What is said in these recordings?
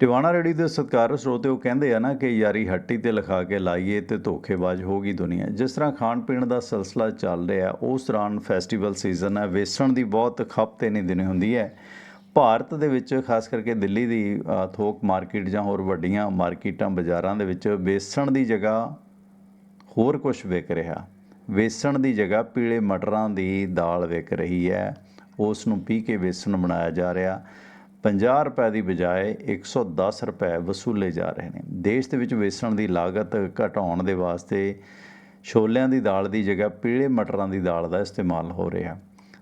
ਟਿਵਾਣਾ ਰੇੜੀ ਦੇ ਸਤਿਕਾਰ ਸਰੋਤੇ ਉਹ ਕਹਿੰਦੇ ਆ ਨਾ ਕਿ ਯਾਰੀ ਹੱਟੀ ਤੇ ਲਿਖਾ ਕੇ ਲਾਈਏ ਤੇ ਧੋਖੇਬਾਜ਼ ਹੋਗੀ ਦੁਨੀਆ। ਜਿਸ ਤਰ੍ਹਾਂ ਖਾਣ ਪੀਣ ਦਾ ਸਿਲਸਿਲਾ ਚੱਲ ਰਿਹਾ ਉਸ ਦੌਰਾਨ ਫੈਸਟੀਵਲ ਸੀਜ਼ਨ ਹੈ ਵੇਸਣ ਦੀ ਬਹੁਤ ਖਪਤ ਨਹੀਂ ਦਿਨੇ ਹੁੰਦੀ ਹੈ। ਭਾਰਤ ਦੇ ਵਿੱਚ ਖਾਸ ਕਰਕੇ ਦਿੱਲੀ ਦੀ ਅ, ਥੋਕ ਮਾਰਕੀਟ ਜਾਂ ਹੋਰ ਵੱਡੀਆਂ ਮਾਰਕੀਟਾਂ ਬਾਜ਼ਾਰਾਂ ਦੇ ਵਿੱਚ ਵੇਸਣ ਦੀ ਜਗ੍ਹਾ ਹੋਰ ਕੁਝ ਵਿਕ ਰਿਹਾ। ਵੇਸਣ ਦੀ ਜਗ੍ਹਾ ਪੀਲੇ ਮਟਰਾਂ ਦੀ ਦਾਲ ਵਿਕ ਰਹੀ ਹੈ। ਉਸ ਨੂੰ ਪੀ ਕੇ ਵੇਸਣ ਬਣਾਇਆ ਜਾ ਰਿਹਾ। 50 ਰੁਪਏ ਦੀ ਬਜਾਏ 110 ਰੁਪਏ ਵਸੂਲੇ ਜਾ ਰਹੇ ਨੇ। ਦੇਸ਼ ਦੇ ਵਿੱਚ ਵੇਸਣ ਦੀ ਲਾਗਤ ਘਟਾਉਣ ਦੇ ਵਾਸਤੇ ਛੋਲਿਆਂ ਦੀ ਦਾਲ ਦੀ ਜਗ੍ਹਾ ਪੀਲੇ ਮਟਰਾਂ ਦੀ ਦਾਲ ਦਾ ਇਸਤੇਮਾਲ ਹੋ ਰਿਹਾ।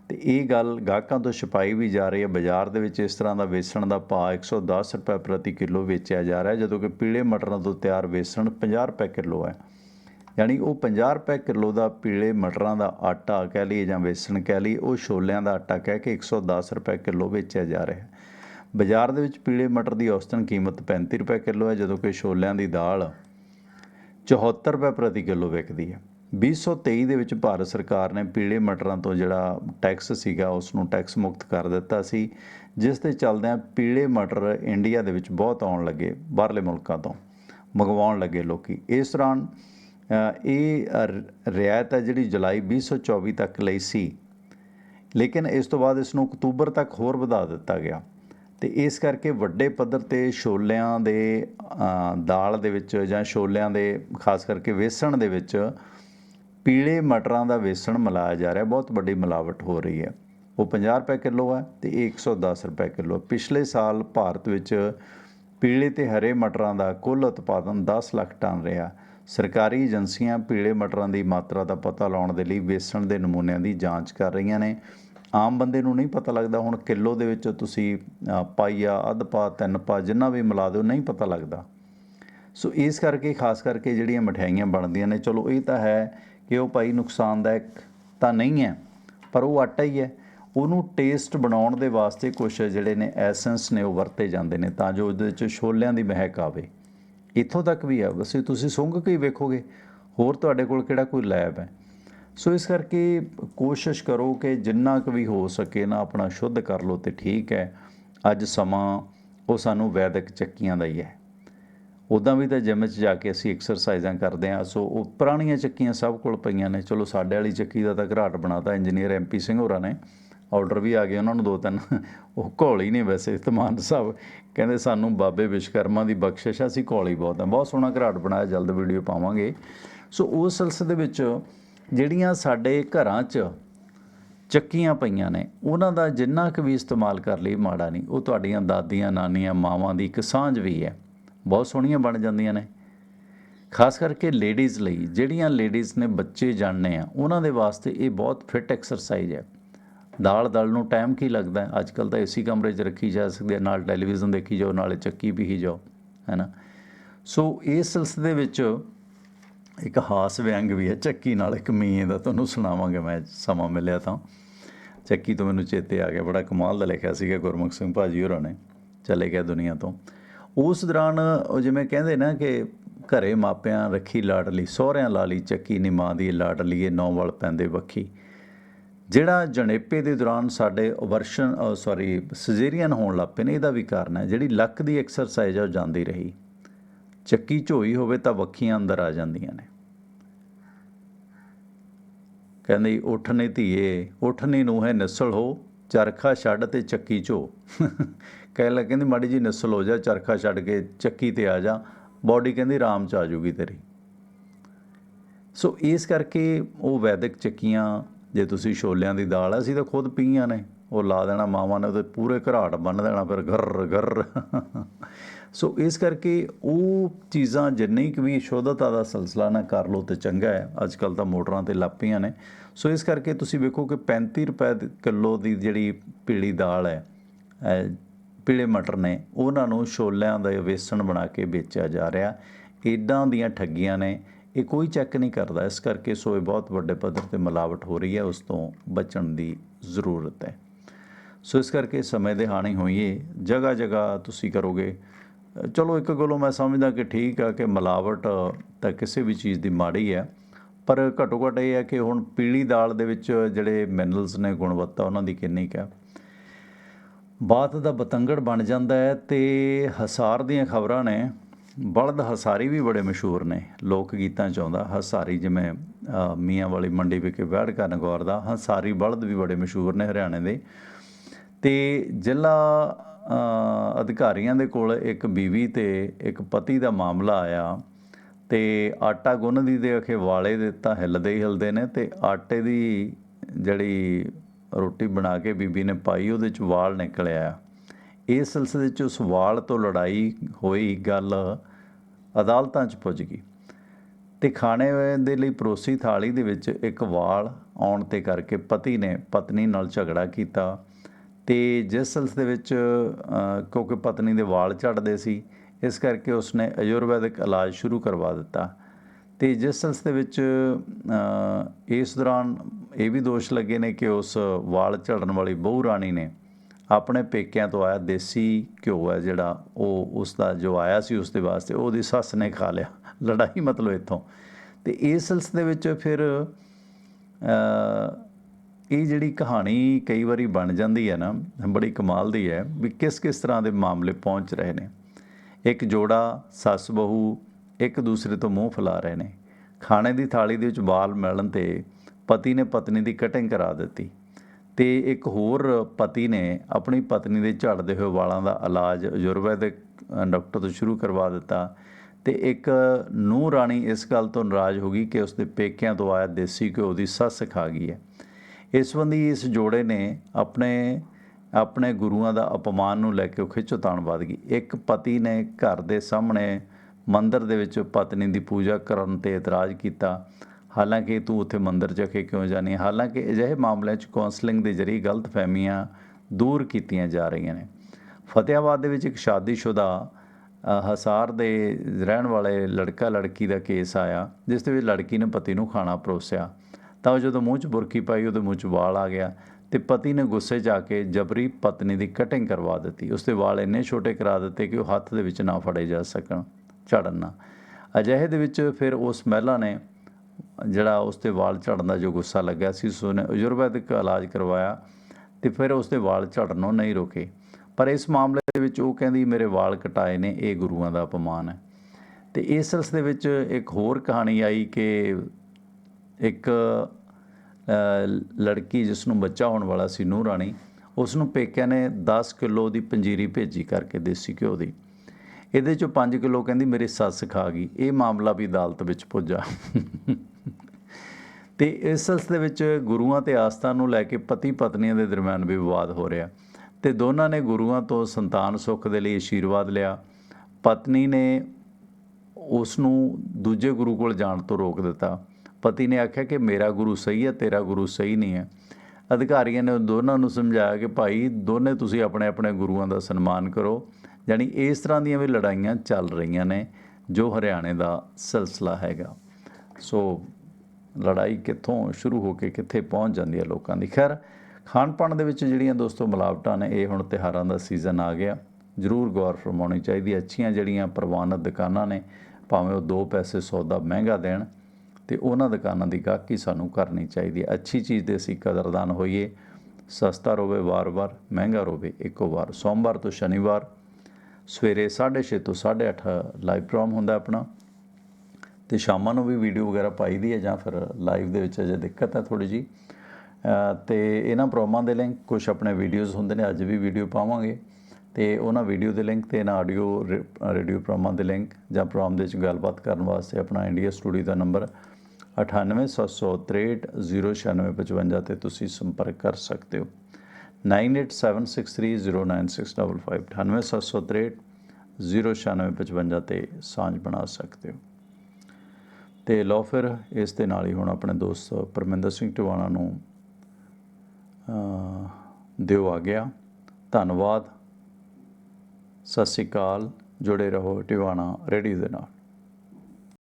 ਤੇ ਇਹ ਗੱਲ ਗਾਹਕਾਂ ਤੋਂ ਛਪਾਈ ਵੀ ਜਾ ਰਹੀ ਹੈ। ਬਾਜ਼ਾਰ ਦੇ ਵਿੱਚ ਇਸ ਤਰ੍ਹਾਂ ਦਾ ਵੇਸਣ ਦਾ ਭਾਅ 110 ਰੁਪਏ ਪ੍ਰਤੀ ਕਿਲੋ ਵੇਚਿਆ ਜਾ ਰਿਹਾ, ਜਦੋਂ ਕਿ ਪੀਲੇ ਮਟਰਾਂ ਤੋਂ ਤਿਆਰ ਵੇਸਣ 50 ਰੁਪਏ ਕਿਲੋ ਹੈ। ਯਾਨੀ ਉਹ 50 ਰੁਪਏ ਕਿਲੋ ਦਾ ਪੀਲੇ ਮਟਰਾਂ ਦਾ ਆਟਾ ਕਹਿ ਲਈਏ ਜਾਂ ਵੇਸਣ ਕਹਿ ਲਈਏ, ਉਹ ਛੋਲਿਆਂ ਦਾ ਆਟਾ ਕਹਿ ਕੇ 110 ਰੁਪਏ ਕਿਲੋ ਵੇਚਿਆ ਜਾ ਰਿਹਾ। ਹੈ ਬਾਜ਼ਾਰ ਦੇ ਵਿੱਚ ਪੀਲੇ ਮਟਰ ਦੀ ਔਸਤਨ ਕੀਮਤ 35 ਰੁਪਏ ਕਿਲੋ ਹੈ, ਜਦੋਂ ਕਿ ਛੋਲਿਆਂ ਦੀ ਦਾਲ 74 ਰੁਪਏ ਪ੍ਰਤੀ ਕਿਲੋ ਵਿਕਦੀ ਹੈ। 2023 ਦੇ ਵਿੱਚ ਭਾਰਤ ਸਰਕਾਰ ਨੇ ਪੀਲੇ ਮਟਰਾਂ ਤੋਂ ਜਿਹੜਾ ਟੈਕਸ ਸੀਗਾ, ਉਸ ਨੂੰ ਟੈਕਸ ਮੁਕਤ ਕਰ ਦਿੱਤਾ ਸੀ, ਜਿਸ ਦੇ ਚੱਲਦਿਆਂ ਪੀਲੇ ਮਟਰ ਇੰਡੀਆ ਦੇ ਵਿੱਚ ਬਹੁਤ ਆਉਣ ਲੱਗੇ, ਬਾਹਰਲੇ ਮੁਲਕਾਂ ਤੋਂ ਮੰਗਵਾਉਣ ਲੱਗੇ ਲੋਕੀ। ਇਸ ਦੌਰਾਨ ਇਹ ਰਿਆਇਤ ਹੈ ਜਿਹੜੀ ਜੁਲਾਈ 2024 ਤੱਕ ਲਈ ਸੀ, ਲੇਕਿਨ ਇਸ ਤੋਂ ਬਾਅਦ ਇਸ ਨੂੰ ਅਕਤੂਬਰ ਤੱਕ ਹੋਰ ਵਧਾ ਦਿੱਤਾ ਗਿਆ। ਤੇ ਇਸ ਕਰਕੇ ਵੱਡੇ ਪੱਧਰ ਤੇ ਛੋਲਿਆਂ ਦੇ ਦਾਲ ਦੇ ਵਿੱਚ ਜਾਂ ਛੋਲਿਆਂ ਦੇ, ਖਾਸ ਕਰਕੇ ਵੇਸਣ ਦੇ ਵਿੱਚ ਪੀਲੇ ਮਟਰਾਂ ਦਾ ਵੇਸਣ ਮਿਲਾਇਆ ਜਾ ਰਿਹਾ। ਬਹੁਤ ਵੱਡੀ ਮਿਲਾਵਟ ਹੋ ਰਹੀ ਹੈ। ਉਹ 50 ਰੁਪਏ ਕਿਲੋ ਹੈ ਤੇ ਇਹ 110 ਰੁਪਏ ਕਿਲੋ ਪਿਛਲੇ ਸਾਲ ਭਾਰਤ ਵਿੱਚ ਪੀਲੇ ਤੇ ਹਰੇ ਮਟਰਾਂ ਦਾ ਕੁੱਲ ਉਤਪਾਦਨ 10 ਲੱਖ ਟਨ ਰਿਹਾ। ਸਰਕਾਰੀ ਏਜੰਸੀਆਂ ਪੀਲੇ ਮਟਰਾਂ ਦੀ ਮਾਤਰਾ ਦਾ ਪਤਾ ਲਾਉਣ ਦੇ ਲਈ ਵੇਸਣ ਦੇ ਨਮੂਨਿਆਂ ਦੀ ਜਾਂਚ ਕਰ ਰਹੀਆਂ ਨੇ। ਆਮ ਬੰਦੇ ਨੂੰ ਨਹੀਂ ਪਤਾ ਲੱਗਦਾ, ਹੁਣ ਕਿਲੋ ਦੇ ਵਿੱਚ ਤੁਸੀਂ ਪਾਈਆ ਅੱਧ ਪਾ, ਤਿੰਨ ਪਾ, ਜਿੰਨਾ ਵੀ ਮਿਲਾ ਦਿਓ, ਨਹੀਂ ਪਤਾ ਲੱਗਦਾ। ਸੋ ਇਸ ਕਰਕੇ, ਖਾਸ ਕਰਕੇ ਜਿਹੜੀਆਂ ਮਠਿਆਈਆਂ ਬਣਦੀਆਂ ਨੇ, ਚਲੋ ਇਹ ਤਾਂ ਹੈ ਕਿ ਉਹ ਭਾਈ ਨੁਕਸਾਨਦਾਇਕ ਤਾਂ ਨਹੀਂ ਹੈ, ਪਰ ਉਹ ਆਟਾ ਹੀ ਹੈ। ਉਹਨੂੰ ਟੇਸਟ ਬਣਾਉਣ ਦੇ ਵਾਸਤੇ ਕੁਝ ਜਿਹੜੇ ਨੇ ਐਸੈਂਸ ਨੇ, ਉਹ ਵਰਤੇ ਜਾਂਦੇ ਨੇ, ਤਾਂ ਜੋ ਉਹਦੇ ਵਿੱਚ ਛੋਲਿਆਂ ਦੀ ਮਹਿਕ ਆਵੇ। ਇੱਥੋਂ ਤੱਕ ਵੀ ਆ। ਵਸੇ ਤੁਸੀਂ ਸੁੰਘ ਕੇ ਹੀ ਵੇਖੋਗੇ। ਹੋਰ ਤੁਹਾਡੇ ਕੋਲ ਕਿਹੜਾ ਕੋਈ ਲੈਬ ਹੈ? ਸੋ ਇਸ ਕਰਕੇ ਕੋਸ਼ਿਸ਼ ਕਰੋ ਕਿ ਜਿੰਨਾ ਕੁ ਵੀ ਹੋ ਸਕੇ ਨਾ ਆਪਣਾ ਸ਼ੁੱਧ ਕਰ ਲਓ ਤੇ ਠੀਕ ਹੈ। ਅੱਜ ਸਮਾਂ ਉਹ ਸਾਨੂੰ ਵੈਦਿਕ ਚੱਕੀਆਂ ਦਾ ਹੀ ਹੈ। ਉਦਾਂ ਵੀ ਤਾਂ ਜਿਮ 'ਚ ਜਾ ਕੇ ਅਸੀਂ ਐਕਸਰਸਾਈਜ਼ਾਂ ਕਰਦੇ ਹਾਂ, ਸੋ ਉਹ ਪੁਰਾਣੀਆਂ ਚੱਕੀਆਂ ਸਭ ਕੋਲ ਪਈਆਂ ਨੇ। ਚਲੋ ਸਾਡੇ ਵਾਲੀ ਚੱਕੀ ਦਾ ਤਾਂ ਘਰਾਟ ਬਣਾਤਾ, ਇੰਜੀਨੀਅਰ ਐਮਪੀ ਸਿੰਘ ਹੋਰਾਂ ਨੇ। ਆਰਡਰ ਵੀ ਆ ਗਏ ਉਹਨਾਂ ਨੂੰ ਦੋ ਤਿੰਨ। ਉਹ ਘੋਲੀ ਨੇ ਵੈਸੇ ਤਮਾਨ ਸਾਹਿਬ। ਕਹਿੰਦੇ ਸਾਨੂੰ ਬਾਬੇ ਵਿਸ਼ਕਰਮਾ ਦੀ ਬਖਸ਼ਿਸ਼ ਆ, ਅਸੀਂ ਘੋਲੀ ਬਹੁਤ ਆ। ਬਹੁਤ ਸੋਹਣਾ ਘਰਾਟ ਬਣਾਇਆ, ਜਲਦ ਵੀਡੀਓ ਪਾਵਾਂਗੇ। ਸੋ ਉਸ ਸਿਲਸਿਲੇ ਦੇ ਵਿੱਚ ਜਿਹੜੀਆਂ ਸਾਡੇ ਘਰਾਂ 'ਚ ਚੱਕੀਆਂ ਪਈਆਂ ਨੇ, ਉਹਨਾਂ ਦਾ ਜਿੰਨਾ ਕੁ ਵੀ ਇਸਤੇਮਾਲ ਕਰ ਲਈ ਮਾੜਾ ਨਹੀਂ। ਉਹ ਤੁਹਾਡੀਆਂ ਦਾਦੀਆਂ, ਨਾਨੀਆਂ, ਮਾਵਾਂ ਦੀ ਇੱਕ ਸਾਂਝ ਵੀ ਹੈ। ਬਹੁਤ ਸੋਹਣੀਆਂ ਬਣ ਜਾਂਦੀਆਂ ਨੇ। ਖਾਸ ਕਰਕੇ ਲੇਡੀਜ਼ ਲਈ, ਜਿਹੜੀਆਂ ਲੇਡੀਜ਼ ਨੇ ਬੱਚੇ ਜਾਣਨੇ ਆ, ਉਹਨਾਂ ਦੇ ਵਾਸਤੇ ਇਹ ਬਹੁਤ ਫਿਟ ਐਕਸਰਸਾਈਜ਼ ਹੈ। ਦਾਲ, ਦਲ ਨੂੰ ਟਾਈਮ ਕੀ ਲੱਗਦਾ ਅੱਜ ਕੱਲ ਤਾਂ ਏਸੀ ਕਮਰੇ 'ਚ ਰੱਖੀ ਜਾ ਸਕਦੀ ਹੈ, ਨਾਲ ਟੈਲੀਵਿਜ਼ਨ ਦੇਖੀ ਜਾਓ, ਨਾਲੇ ਚੱਕੀ ਪੀਹੀ ਜਾਓ ਹੈਨਾ ਸੋ, ਇਸ ਸਿਲਸਿਲੇ ਵਿੱਚ ਇੱਕ ਹਾਸ ਵਿਅੰਗ ਵੀ ਹੈ। ਚੱਕੀ ਨਾਲ ਇੱਕ ਮੀਂਹ ਦਾ ਤੁਹਾਨੂੰ ਸੁਣਾਵਾਂਗਾ, ਮੈਂ ਸਮਾਂ ਮਿਲਿਆ ਤਾਂ। ਚੱਕੀ ਤੋਂ ਮੈਨੂੰ ਚੇਤੇ ਆ ਗਿਆ, ਬੜਾ ਕਮਾਲ ਦਾ ਲਿਖਿਆ ਸੀਗਾ ਗੁਰਮੁਖ ਸਿੰਘ ਭਾਜੀ ਹੋਰਾਂ ਨੇ, ਚਲੇ ਗਿਆ ਦੁਨੀਆ ਤੋਂ। ਉਸ ਦੌਰਾਨ ਉਹ ਜਿਵੇਂ ਕਹਿੰਦੇ ਨਾ ਕਿ ਘਰੇ ਮਾਪਿਆਂ ਰੱਖੀ ਲਾਡਲੀ ਸਹੁਰਿਆਂ ਲਾ ਲਈ, ਚੱਕੀ ਨੀ ਮਾਂ ਦੀ ਲਾਡਲੀਏ ਨੌ ਵਲ ਪੈਂਦੇ ਵੱਖੀ। ਜਿਹੜਾ ਜਣੇਪੇ ਦੇ ਦੌਰਾਨ ਸਾਡੇ ਵਰਸ਼ਨ ਸੌਰੀ ਸਜੇਰੀਅਨ ਹੋਣ ਲੱਗ ਪਏ ਨੇ, ਇਹਦਾ ਵੀ ਕਾਰਨ ਹੈ। ਜਿਹੜੀ ਲੱਕ ਦੀ ਐਕਸਰਸਾਈਜ਼ ਆ, ਉਹ ਜਾਂਦੀ ਰਹੀ। ਚੱਕੀ ਝੋਈ ਹੋਵੇ ਤਾਂ ਵੱਖੀਆਂ ਅੰਦਰ ਆ ਜਾਂਦੀਆਂ ਨੇ। ਕਹਿੰਦੀ ਉੱਠ ਨੀ ਧੀਏ ਉੱਠ ਨੀ ਨੂੰ ਹੈ ਨਸਲ ਹੋ ਚਰਖਾ ਛੱਡ ਤੇ ਚੱਕੀ ਝੋ। ਕਹਿ ਲੱਗ ਕਹਿੰਦੀ ਮਾੜੀ ਜੀ ਨਸਲ ਹੋ ਜਾ ਚਰਖਾ ਛੱਡ ਕੇ ਚੱਕੀ ਤੇ ਆ ਜਾ ਬਾਡੀ ਕਹਿੰਦੀ ਆਰਾਮ ਚ ਆ ਜੂਗੀ ਤੇਰੀ। ਸੋ ਇਸ ਕਰਕੇ ਉਹ ਵੈਦਿਕ ਚੱਕੀਆਂ ਜੇ ਤੁਸੀਂ ਛੋਲਿਆਂ ਦੀ ਦਾਲ ਆ, ਅਸੀਂ ਤਾਂ ਖੁਦ ਪੀਆਂ ਨੇ। ਉਹ ਲਾ ਦੇਣਾ, ਮਾਵਾਂ ਨੇ ਉਹਦੇ ਪੂਰੇ ਘਰਾਟ ਬੰਨ ਦੇਣਾ, ਫਿਰ ਘਰ ਘਰ। ਸੋ ਇਸ ਕਰਕੇ ਉਹ ਚੀਜ਼ਾਂ ਜਿੰਨੀ ਕੁ ਵੀ ਸ਼ੁੱਧਤਾ ਦਾ ਸਿਲਸਿਲਾ ਨਾ ਕਰ ਲਓ ਤੇ ਚੰਗਾ ਹੈ। ਅੱਜ ਕੱਲ ਤਾਂ ਮੋਟਰਾਂ ਤੇ ਲਾਪੀਆਂ ਨੇ। ਸੋ ਇਸ ਕਰਕੇ ਤੁਸੀਂ ਵੇਖੋ ਕਿ 35 ਰੁਪਏ ਦੀ ਕਿਲੋ ਦੀ ਜਿਹੜੀ ਪੀਲੀ ਦਾਲ ਹੈ ਪੀਲੇ ਮਟਰ ਨੇ, ਉਹਨਾਂ ਨੂੰ ਛੋਲਿਆਂ ਦਾ ਵੇਸਣ ਬਣਾ ਕੇ ਵੇਚਿਆ ਜਾ ਰਿਹਾ। ਇਦਾਂ ਦੀਆਂ ਠੱਗੀਆਂ ਨੇ। ਇਹ ਕੋਈ ਚੈੱਕ ਨਹੀਂ ਕਰਦਾ। ਇਸ ਕਰਕੇ ਸੋ, ਇਹ ਬਹੁਤ ਵੱਡੇ ਪੱਧਰ ਤੇ ਮਿਲਾਵਟ ਹੋ ਰਹੀ ਹੈ। ਉਸ ਤੋਂ ਬਚਣ ਦੀ ਜ਼ਰੂਰਤ ਹੈ। ਸੋ ਇਸ ਕਰਕੇ ਸਮੇਂ ਦੇ ਹਾਣੀ ਹੋਈਏ, ਜਗ੍ਹਾ ਜਗ੍ਹਾ ਤੁਸੀਂ ਕਰੋਗੇ। ਚਲੋ ਇੱਕ ਗੱਲੋਂ ਮੈਂ ਸਮਝਦਾ ਕਿ ਠੀਕ ਆ ਕਿ ਮਿਲਾਵਟ ਤਾਂ ਕਿਸੇ ਵੀ ਚੀਜ਼ ਦੀ ਮਾੜੀ ਹੈ, ਪਰ ਘੱਟੋ ਘੱਟ ਇਹ ਹੈ ਕਿ ਹੁਣ ਪੀਲੀ ਦਾਲ ਦੇ ਵਿੱਚ ਜਿਹੜੇ ਮਿਨਰਲਸ ਨੇ, ਗੁਣਵੱਤਾ ਉਹਨਾਂ ਦੀ ਕਿੰਨੀ ਕੁ ਹੈ ਬਾਤ ਦਾ ਬਤੰਗੜ ਬਣ ਜਾਂਦਾ ਹੈ ਤੇ ਹਸਾਰ ਦੀਆਂ ਖਬਰਾਂ ਨੇ, ਬਲਦ ਹਸਾਰੀ ਵੀ ਬੜੇ ਮਸ਼ਹੂਰ ਨੇ, ਲੋਕ ਗੀਤਾਂ ਚ ਆਉਂਦਾ, ਹਸਾਰੀ ਜਿਵੇਂ ਮੀਆਂ ਵਾਲੀ ਮੰਡੀ ਵਿਖੇ ਵਹਿੜ ਕਰਨ ਗੌਰ ਦਾ, ਹਸਾਰੀ ਬਲਦ ਵੀ ਬੜੇ ਮਸ਼ਹੂਰ ਨੇ ਹਰਿਆਣੇ ਦੇ। ਤੇ ਜ਼ਿਲ੍ਹਾ ਅਧਿਕਾਰੀਆਂ ਦੇ ਕੋਲ ਇੱਕ ਬੀਵੀ ਤੇ ਇੱਕ ਪਤੀ ਦਾ ਮਾਮਲਾ ਆਇਆ ਤੇ ਆਟਾ ਗੁੰਨਦੀ ਦੇ ਅਖੇ ਵਾਲੇ ਦੇ ਤਾਂ ਹਿੱਲਦੇ ਹੀ ਹਿਲਦੇ ਨੇ ਤੇ ਆਟੇ ਦੀ ਜਿਹੜੀ ਰੋਟੀ ਬਣਾ ਕੇ ਬੀਬੀ ਨੇ ਪਾਈ, ਉਹਦੇ ਚ ਵਾਲ ਨਿਕਲਿਆ। ਆਇਆ ਇਸ ਸਿਲਸਿਲੇ 'ਚ ਉਸ ਵਾਲ ਤੋਂ ਲੜਾਈ ਹੋਈ ਗੱਲ ਅਦਾਲਤਾਂ 'ਚ ਪੁੱਜ ਗਈ ਤੇ ਖਾਣੇ ਦੇ ਲਈ ਪਰੋਸੀ ਥਾਲੀ ਦੇ ਵਿੱਚ ਇੱਕ ਵਾਲ ਆਉਣ ਤੇ ਕਰਕੇ ਪਤੀ ਨੇ, ਪਤਨੀ ਨਾਲ ਝਗੜਾ ਕੀਤਾ। ਤੇ ਜਿਸ ਸਿਲਸਿਲੇ ਵਿੱਚ ਕਿਉਂਕਿ ਪਤਨੀ ਦੇ ਵਾਲ ਝੜਦੇ ਸੀ ਇਸ ਕਰਕੇ ਉਸਨੇ ਆਯੁਰਵੈਦਿਕ ਇਲਾਜ ਸ਼ੁਰੂ ਕਰਵਾ ਦਿੱਤਾ। ਤੇ ਜਿਸ ਸਿਲਸਿਲੇ ਵਿੱਚ ਇਸ ਦੌਰਾਨ ਇਹ ਵੀ ਦੋਸ਼ ਲੱਗੇ ਨੇ ਕਿ ਉਸ ਵਾਲ ਝੜਨ ਵਾਲੀ ਬਹੂ ਰਾਣੀ ਨੇ ਆਪਣੇ ਪੇਕਿਆਂ ਤੋਂ ਆਇਆ ਦੇਸੀ ਘਿਓ ਹੈ ਜਿਹੜਾ ਉਹ ਉਸ ਦਾ ਜੋ ਆਇਆ ਸੀ ਉਸ ਦੇ ਵਾਸਤੇ ਉਹਦੀ ਸੱਸ ਨੇ ਖਾ ਲਿਆ। ਲੜਾਈ ਮਤਲਬ ਇੱਥੋਂ। ਤੇ ਇਸ ਸਿਲਸਿਲੇ ਵਿੱਚ ਫਿਰ ਅ, ਇਹ ਜਿਹੜੀ ਕਹਾਣੀ ਕਈ ਵਾਰੀ ਬਣ ਜਾਂਦੀ ਹੈ ਨਾ, ਬੜੀ ਕਮਾਲ ਦੀ ਹੈ ਵੀ ਕਿਸ ਕਿਸ ਤਰ੍ਹਾਂ ਦੇ ਮਾਮਲੇ ਪਹੁੰਚ ਰਹੇ ਨੇ। ਇੱਕ ਜੋੜਾ ਸੱਸ ਬਹੂ ਇੱਕ ਦੂਸਰੇ ਤੋਂ ਮੂੰਹ ਫੁਲਾ ਰਹੇ ਨੇ। ਖਾਣੇ ਦੀ ਥਾਲੀ ਦੇ ਵਿੱਚ ਵਾਲ ਮਿਲਣ ਤੇ ਪਤੀ ਨੇ ਪਤਨੀ ਦੀ ਕਟਿੰਗ ਕਰਾ ਦਿੱਤੀ। ਤੇ ਇੱਕ ਹੋਰ ਪਤੀ ਨੇ ਆਪਣੀ ਪਤਨੀ ਦੇ ਝੜਦੇ ਹੋਏ ਵਾਲਾਂ ਦਾ ਇਲਾਜ ਆਯੁਰਵੈਦਿਕ ਡਾਕਟਰ ਤੋਂ ਸ਼ੁਰੂ ਕਰਵਾ ਦਿੱਤਾ। ਤੇ ਇੱਕ ਨੂੰਹ ਰਾਣੀ ਇਸ ਗੱਲ ਤੋਂ ਨਾਰਾਜ਼ ਹੋ ਗਈ ਕਿ ਉਸਦੇ ਪੇਕਿਆਂ ਤੋਂ ਆਇਆ ਦੇਸੀ ਘਿਓ ਦੀ ਸੱਸ ਖਾ ਗਈ ਹੈ। ਇਸ ਸੰਬੰਧੀ ਇਸ ਜੋੜੇ ਨੇ ਆਪਣੇ ਆਪਣੇ ਗੁਰੂਆਂ ਦਾ ਅਪਮਾਨ ਨੂੰ ਲੈ ਕੇ ਉਹ ਖਿੱਚੋਤਾਣ ਵੱਧ ਗਈ। ਇੱਕ ਪਤੀ ਨੇ ਘਰ ਦੇ ਸਾਹਮਣੇ ਮੰਦਰ ਦੇ ਵਿੱਚ ਪਤਨੀ ਦੀ ਪੂਜਾ ਕਰਨ ਤੇ ਇਤਰਾਜ਼ ਕੀਤਾ। ਹਾਲਾਂਕਿ ਤੂੰ ਉੱਥੇ ਮੰਦਰ ਜਾ ਕੇ ਕਿਉਂ ਜਾਣੀ ਹਾਲਾਂਕਿ ਅਜਿਹੇ ਮਾਮਲਿਆਂ 'ਚ ਕਾਉਂਸਲਿੰਗ ਦੇ ਜ਼ਰੀਏ ਗਲਤ ਫਹਿਮੀਆਂ ਦੂਰ ਕੀਤੀਆਂ ਜਾ ਰਹੀਆਂ ਨੇ। ਫਤਿਆਬਾਦ ਦੇ ਵਿੱਚ ਇੱਕ ਸ਼ਾਦੀशुदा ਹਸਾਰ ਦੇ ਰਹਿਣ ਵਾਲੇ ਲੜਕਾ ਲੜਕੀ ਦਾ ਕੇਸ ਆਇਆ, ਜਿਸ ਦੇ ਵਿੱਚ ਲੜਕੀ ਨੇ ਪਤੀ ਨੂੰ ਖਾਣਾ ਪਰੋਸਿਆ। ਤਾਂ ਉਹ ਜਦੋਂ ਮੂੰਹ 'ਚ ਬੁਰਕੀ ਪਾਈ, ਉਹਦੇ ਮੂੰਹ 'ਚ ਵਾਲ ਆ ਗਿਆ ਤੇ ਪਤੀ ਨੇ ਗੁੱਸੇ 'ਚ ਆ ਕੇ ਜਬਰੀ ਪਤਨੀ ਦੀ ਕਟਿੰਗ ਕਰਵਾ ਦਿੱਤੀ। ਉਸਦੇ ਵਾਲ ਇੰਨੇ ਛੋਟੇ ਕਰਾ ਦਿੱਤੇ ਕਿ ਉਹ ਹੱਥ ਦੇ ਵਿੱਚ ਨਾ ਫੜੇ ਜਾ ਸਕਣ, ਝੜਨ ਨਾ। ਅਜਿਹੇ ਦੇ ਵਿੱਚ ਫਿਰ ਉਸ ਮਹਿਲਾ ਨੇ ਜਿਹੜਾ ਉਸ ਤੇ ਵਾਲ ਝੜਨ ਦਾ ਜੋ ਗੁੱਸਾ ਲੱਗਿਆ ਸੀ, ਉਸ ਨੇ ਆਯੁਰਵੈਦਿਕ ਇਲਾਜ ਕਰਵਾਇਆ ਤੇ ਫਿਰ ਉਸ ਦੇ ਵਾਲ ਝੜਨੋਂ ਨਹੀਂ ਰੁਕੇ। ਪਰ ਇਸ ਮਾਮਲੇ ਦੇ ਵਿੱਚ ਉਹ ਕਹਿੰਦੀ, ਮੇਰੇ ਵਾਲ ਕਟਾਏ ਨੇ, ਇਹ ਗੁਰੂਆਂ ਦਾ ਅਪਮਾਨ ਹੈ। ਤੇ ਇਸ ਸਿਲਸਿਲੇ ਵਿੱਚ ਇੱਕ ਹੋਰ ਕਹਾਣੀ ਆਈ ਕਿ ਇੱਕ ਲੜਕੀ ਜਿਸ ਨੂੰ ਬੱਚਾ ਹੋਣ ਵਾਲਾ ਸੀ ਨੂੰਹ ਰਾਣੀ ਉਸ ਨੂੰ ਪੇਕਿਆਂ ਨੇ 10 ਕਿਲੋ ਦੀ ਪੰਜੀਰੀ ਭੇਜੀ ਕਰਕੇ ਦੇਸੀ ਘਿਓ ਦੀ। ਇਹਦੇ ਚੋਂ 5 ਕਿਲੋ ਕਹਿੰਦੀ ਮੇਰੀ ਸੱਸ ਖਾ ਗਈ। ਇਹ ਮਾਮਲਾ ਵੀ ਅਦਾਲਤ ਵਿੱਚ ਪੁੱਜਾ। ਤੇ ਇਸ ਸਿਲਸਿਲੇ ਵਿੱਚ ਗੁਰੂਆਂ ਤੇ ਆਸਥਾ ਨੂੰ ਲੈ ਕੇ ਪਤੀ ਪਤਨੀਆਂ ਦੇ ਦਰਮਿਆਨ ਵੀ ਵਿਵਾਦ ਹੋ ਰਿਹਾ। ਤੇ ਦੋਨਾਂ ਨੇ ਗੁਰੂਆਂ ਤੋਂ ਸੰਤਾਨ ਸੁੱਖ ਦੇ ਲਈ ਆਸ਼ੀਰਵਾਦ ਲਿਆ। ਪਤਨੀ ਨੇ ਉਸ ਨੂੰ ਦੂਜੇ ਗੁਰੂ ਕੋਲ ਜਾਣ ਤੋਂ ਰੋਕ ਦਿੱਤਾ। ਪਤੀ ਨੇ ਆਖਿਆ ਕਿ ਮੇਰਾ ਗੁਰੂ ਸਹੀ ਹੈ, ਤੇਰਾ ਗੁਰੂ ਸਹੀ ਨਹੀਂ ਹੈ। ਅਧਿਕਾਰੀਆਂ ਨੇ ਦੋਨਾਂ ਨੂੰ ਸਮਝਾਇਆ ਕਿ ਭਾਈ, ਦੋਨੇ ਤੁਸੀਂ ਆਪਣੇ ਆਪਣੇ ਗੁਰੂਆਂ ਦਾ ਸਨਮਾਨ ਕਰੋ। ਯਾਨੀ ਇਸ ਤਰ੍ਹਾਂ ਦੀਆਂ ਵੀ ਲੜਾਈਆਂ ਚੱਲ ਰਹੀਆਂ ਨੇ, ਜੋ ਹਰਿਆਣੇ ਦਾ ਸਿਲਸਿਲਾ ਹੈਗਾ। ਸੋ ਲੜਾਈ ਕਿੱਥੋਂ ਸ਼ੁਰੂ ਹੋ ਕੇ ਕਿੱਥੇ ਪਹੁੰਚ ਜਾਂਦੀ ਹੈ ਲੋਕਾਂ ਦੀ? ਖੈਰ ਖਾਣ ਪਾਣ ਦੇ ਵਿੱਚ ਜਿਹੜੀਆਂ ਦੋਸਤੋ ਮਿਲਾਵਟਾਂ ਨੇ, ਇਹ ਹੁਣ ਤਿਹਾਰਾਂ ਦਾ ਸੀਜ਼ਨ ਆ ਗਿਆ। ਜ਼ਰੂਰ ਗੌਰ ਫਰਮਾਉਣੀ ਚਾਹੀਦੀ ਹੈ। ਅੱਛੀਆਂ ਜਿਹੜੀਆਂ ਪ੍ਰਵਾਨਿਤ ਦੁਕਾਨਾਂ ਨੇ, ਭਾਵੇਂ ਉਹ 2 ਪੈਸੇ ਸੌਦਾ ਮਹਿੰਗਾ ਦੇਣ ਤੇ ਉਹਨਾਂ ਦੁਕਾਨਾਂ ਦੀ ਗਾਹਕੀ ਸਾਨੂੰ ਕਰਨੀ ਚਾਹੀਦੀ ਹੈ। ਅੱਛੀ ਚੀਜ਼ ਦੇ ਅਸੀਂ ਕਦਰਦਾਨ ਹੋਈਏ, ਸਸਤਾ ਰੋਵੇ ਵਾਰ-ਵਾਰ, ਮਹਿੰਗਾ ਰੋਵੇ ਇੱਕੋ ਵਾਰ। ਸੋਮਵਾਰ ਤੋਂ ਸ਼ਨੀਵਾਰ ਸਵੇਰੇ 6:30 ਤੋਂ 8:30 ਲਾਈਵ ਪ੍ਰੋਗਰਾਮ ਹੁੰਦਾ ਆਪਣਾ। ਤੇ ਸ਼ਾਮਾਂ ਨੂੰ ਵੀ ਵੀਡੀਓ ਵਗੈਰਾ ਪਾਈ ਦੀ ਹੈ ਜਾਂ ਫਿਰ ਲਾਈਵ ਦੇ ਵਿੱਚ ਅਜੇ ਦਿੱਕਤ ਹੈ ਥੋੜੀ ਜੀ ਤੇ ਇਹਨਾਂ ਪ੍ਰੋਗਰਾਮਾਂ ਦੇ ਲਿੰਕ ਕੁਝ ਆਪਣੇ ਵੀਡੀਓਜ਼ ਹੁੰਦੇ ਨੇ, ਅੱਜ ਵੀ ਵੀਡੀਓ ਪਾਵਾਂਗੇ। ਤੇ ਉਹਨਾਂ ਵੀਡੀਓ ਦੇ ਲਿੰਕ ਤੇ, ਇਹਨਾਂ ਆਡੀਓ ਰੇਡੀਓ ਪ੍ਰੋਗਰਾਮਾਂ ਦੇ ਲਿੰਕ ਜਾਂ ਪ੍ਰੋਗਰਾਮ ਦੇ ਵਿੱਚ ਗੱਲਬਾਤ ਕਰਨ ਵਾਸਤੇ ਆਪਣਾ ਇੰਡੀਆ ਸਟੂਡੀਓ ਦਾ ਨੰਬਰ 9876309655 ਤੇ ਤੁਸੀਂ ਸੰਪਰਕ ਕਰ ਸਕਦੇ ਹੋ। 9876309655 9876309655 ਤੇ ਸਾਂਝ ਬਣਾ ਸਕਦੇ ਹੋ। ਤੇ ਲਓ ਫਿਰ, ਇਸ ਦੇ ਨਾਲ ਹੀ ਹੁਣ ਆਪਣੇ ਦੋਸਤ ਪਰਮਿੰਦਰ ਸਿੰਘ ਟਿਵਾਣਾ ਨੂੰ ਦਿਓ ਆ ਗਿਆ। ਧੰਨਵਾਦ। ਸਤਿ ਸ਼੍ਰੀ ਅਕਾਲ। ਜੁੜੇ ਰਹੋ ਟਿਵਾਣਾ ਰੇਡੀਓ ਦੇ ਨਾਲ।